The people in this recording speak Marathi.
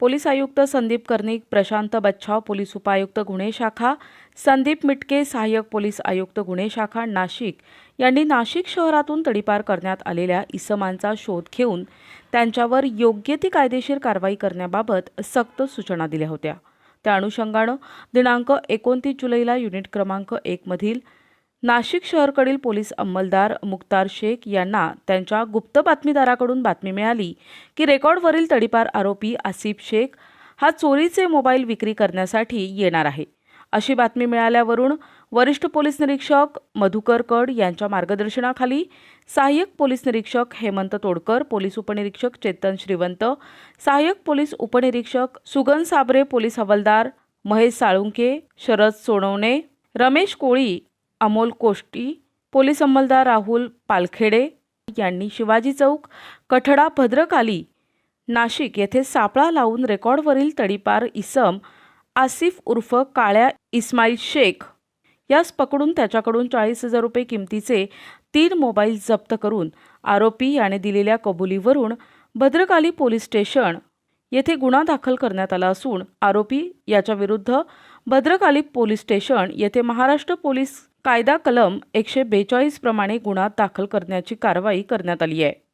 पोलीस आयुक्त संदीप कर्णिक प्रशांत बच्छाव पोलीस उपायुक्त गुन्हे शाखा संदीप मिटके सहाय्यक पोलीस आयुक्त गुन्हे शाखा नाशिक यांनी नाशिक शहरातून तडीपार करण्यात आलेल्या इसमांचा शोध घेऊन त्यांच्यावर योग्य ती कायदेशीर कारवाई करण्याबाबत सक्त सूचना दिल्या होत्या. त्या अनुषंगानं दिनांक एकोणतीस जुलैला युनिट क्रमांक एकमधील नाशिक शहरकडील पोलीस अंमलदार मुक्तार शेख यांना त्यांच्या गुप्त बातमीदाराकडून बातमी मिळाली की रेकॉर्डवरील तडीपार आरोपी आसिफ शेख हा चोरीचे मोबाईल विक्री करण्यासाठी येणार आहे. अशी बातमी मिळाल्यावरून वरिष्ठ पोलीस निरीक्षक मधुकर कड यांच्या मार्गदर्शनाखाली सहाय्यक पोलीस निरीक्षक हेमंत तोडकर पोलीस उपनिरीक्षक चेतन श्रीवंत सहाय्यक पोलीस उपनिरीक्षक सुगन साबरे पोलीस हवालदार महेश साळुंके शरद सोनवणे रमेश कोळी अमोल कोष्टी पोलीस अंमलदार राहुल पालखेडे यांनी शिवाजी चौक कठडा भद्रकाली नाशिक येथे सापळा लावून रेकॉर्डवरील तडीपार इसम आसिफ उर्फ काळ्या इस्माईल शेख यास पकडून त्याच्याकडून चाळीस हजार रुपये किमतीचे तीन मोबाईल जप्त करून आरोपी याने दिलेल्या कबुलीवरून भद्रकाली पोलीस स्टेशन येथे गुन्हा दाखल करण्यात आला असून आरोपी याच्या विरुद्ध भद्रकाली पोलीस स्टेशन येथे महाराष्ट्र पोलीस कायदा कलम एकशे बेचाळीस प्रमाणे गुन्हा दाखल करण्याची कारवाई करण्यात आली आहे.